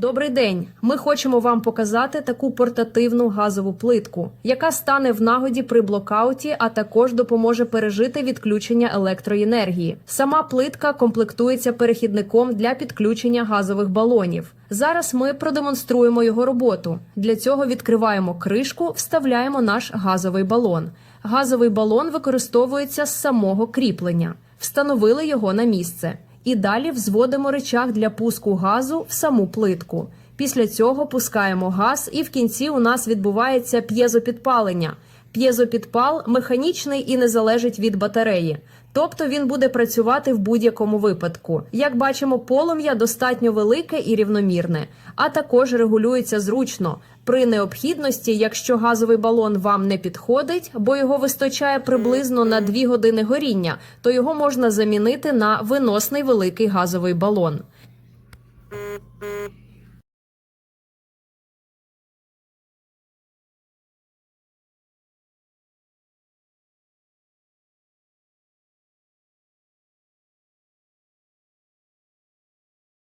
Добрий день. Ми хочемо вам показати таку портативну газову плитку, яка стане в нагоді при блокауті, а також допоможе пережити відключення електроенергії. Сама плитка комплектується перехідником для підключення газових балонів. Зараз ми продемонструємо його роботу. Для цього відкриваємо кришку, вставляємо наш газовий балон. Газовий балон використовується з самого кріплення. Встановили його на місце. І далі взводимо речах для пуску газу в саму плитку. Після цього пускаємо газ, і в кінці у нас відбувається п'єзопідпалення. П'єзопідпал механічний і не залежить від батареї. Тобто він буде працювати в будь-якому випадку. Як бачимо, полум'я достатньо велике і рівномірне, а також регулюється зручно. При необхідності, якщо газовий балон вам не підходить, бо його вистачає приблизно на 2 години горіння, то його можна замінити на виносний великий газовий балон.